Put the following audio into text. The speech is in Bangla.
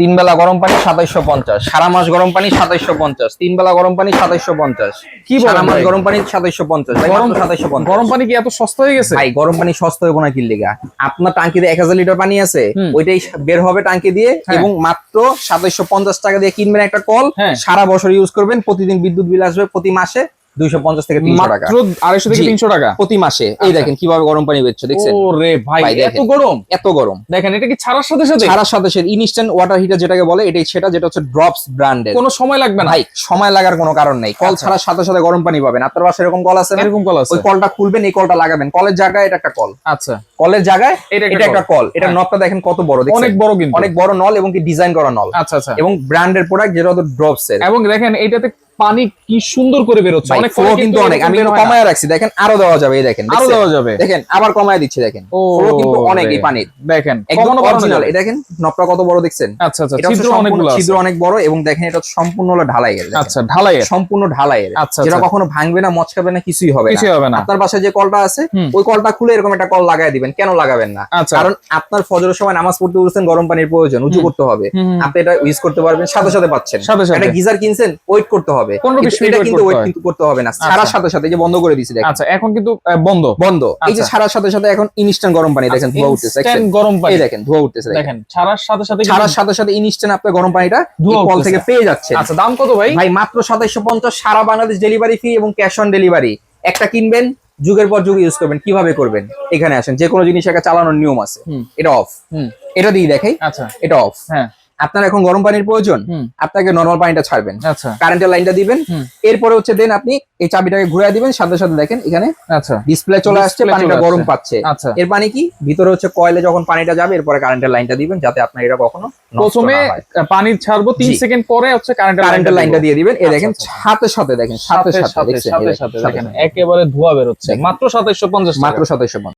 তিন বেলা গরম পানি সাতাইশো পঞ্চাশ সারা মাস গরম পানি সাতাইশো পঞ্চাশ তিন বেলা গরম পানি সাতাইশো পঞ্চাশ কি সারা মাস গরম পানি সাতাইশো পঞ্চাশ গরম সাতাইশো পঞ্চাশ। গরম পানি কি এত সস্তা হয়ে গেছে? ভাই গরম পানি সস্তা হইব না কি লিগা। আপনার টাঙ্কিতে এক হাজার লিটার পানি আছে ওইটাই বের হবে টাঙ্কি দিয়ে হ্যাঁ। এবং মাত্র সাতাইশো পঞ্চাশ টাকা দিয়ে কিনবেন একটা কল। হ্যাঁ। সারা বছর ইউজ করবেন প্রতিদিন বিদ্যুৎ বিল আসবে প্রতি মাসে দুইশো পঞ্চাশ থেকে তিনশো টাকা। মাত্র আড়াইশো থেকে জি। তিনশো টাকা? প্রতি মাসে। এই আচ্ছা। দেখেন কীভাবে গরম পানি দেখছেন? ভাই এত গরম? এত গরম। দেখেন এটা কি ছাড়ার সাথে সাথে? সারা সাথে সাথে ইনস্ট্যান্ট ওয়াটার হিটার যেটাকে বলে এটাই সেটা যেটা হচ্ছে ড্রপস ব্র্যান্ডের কোনো সময় লাগবে না। ভাই সময় লাগার কোনো কারণ নেই। কল আচ্ছা। ছাড়ার সাথে সাথে গরম পানি পাবেন। আপনার এরকম কল আছে এরকম কল আছে। ওই কলটা খুলবেন এই কলটা লাগাবেন। কলের জায়গায় এটা একটা কল। আচ্ছা। কলের জায়গায় এটা একটা কল। এটা হ্যাঁ। নবটা দেখেন কত বড় দেখছেন? অনেক বড় কিন্তু। অনেক বড় নল এবং কি ডিজাইন করা নল। আচ্ছা আচ্ছা। এবং ব্র্যান্ডের প্রোডাক্ট যেটা ড্রপস এর। এবং দেখেন এইটাতে পানি কি সুন্দর করে বেরোচ্ছে। অনেক ফ্লো কিন্তু অনেক আমি কমায় রাখছি। দেখেন আরও দেওয়া যাবে এই দেখেন আরও দেওয়া যাবে। দেখেন আবার কমায় দিচ্ছি দেখেন। ফ্লো কিন্তু অনেক। এই পানির। দেখেন একদম অরিজিনাল এই দেখেন নবটা কত বড় দেখছেন? আচ্ছা আচ্ছা ছিদ্র অনেকগুলো ছিদ্র অনেক বড় এবং দেখেন এটা সম্পূর্ণ হলো ঢালাইয়ের। আচ্ছা ঢালাইয়ের। সম্পূর্ণ ঢালাইয়ের। আচ্ছা, যেটা আচ্ছা। কখনো ভাঙবে না মচকাবে না কিছুই হবে না। কিছুই হবে না। আপনার বাসায় যে কলটা আছে ওই কলটা খুলে এরকম একটা কল লাগায় দিবেন। কেন লাগাবেন না? আচ্ছা। কারণ আপনার ফজরের সময় নামাজ পড়তে বলছেন গরম পানির প্রয়োজন উঁচু করতে হবে। আপনি এটা ইউজ করতে পারবেন সাথে সাথে পাচ্ছেন। সাথে সাথে। একটা গিজার কিনছেন ওয়েট করতে হবে। 15 কিন্তু 20 মিনিট এটা কিন্তু করতে ওয়েট কিন্তু করতে হবে না। ছাড়ার আচ্ছা। সাথে সাথে যে বন্ধ করে দিছি আচ্ছা এখন কিন্তু বন্ধ। বন্ধ। এই যে আচ্ছা। ছাড়ার সাথে সাথে এখন ইনস্ট্যান্ট গরম পানি দেখেন ধোয়া উঠতেছে গরম পানি। দেখেন ধোয়া উঠতেছে দেখেন। ছাড়ার সাথে সাথে ছাড়ার সাথে সাথে ইনস্ট্যান্ট আপনি গরম পানিটা কল থেকে পেয়ে যাচ্ছেন। আচ্ছা দাম কত ভাই? ভাই মাত্র সাতাইশো পঞ্চাশ সারা বাংলাদেশ ডেলিভারি ফ্রি এবং ক্যাশ অন ডেলিভারি একটা কিনবেন যুগের পর যুগ ইউজ করবেন কীভাবে করবেন? এখানে আসেন যে কোনো জিনিস একটা চালানোর নিয়ম আছে। এটা অফ হুম। এটা দিয়ে দেখাই। আচ্ছা। এটা অফ হ্যাঁ। আপনার এখন গরম পানির প্রয়োজন আপনাকে নর্মাল পানিটা ছাড়বেন। আচ্ছা। কারেন্টের লাইনটা দিবেন। এরপরে হচ্ছে দেন আপনি এই চাবিটাকে ঘুরিয়ে দিবেন সাথে সাথে দেখেন এখানে আচ্ছা। ডিসপ্লে চলে আসছে পানিটা গরম পাচ্ছে। আচ্ছা। এর পানি কি? ভিতরে হচ্ছে কয়েলে যখন পানিটা যাবে এরপরে কারেন্টের লাইনটা দিবেন যাতে আপনার এটা কখনো প্রথমে পানি ছাড়বো তিন সেকেন্ড পরে হচ্ছে কারেন্টের কারেন্টের লাইনটা দিয়ে দিবেন। আচ্ছা, দেখেন আচ্ছা। সাথে সাথে দেখেন সাথে সাথে সাথে সাথে দেখেন। একেবারে ধোয়া বেরোচ্ছে। মাত্র সাতাইশো পঞ্চাশ মাত্র সাতাইশো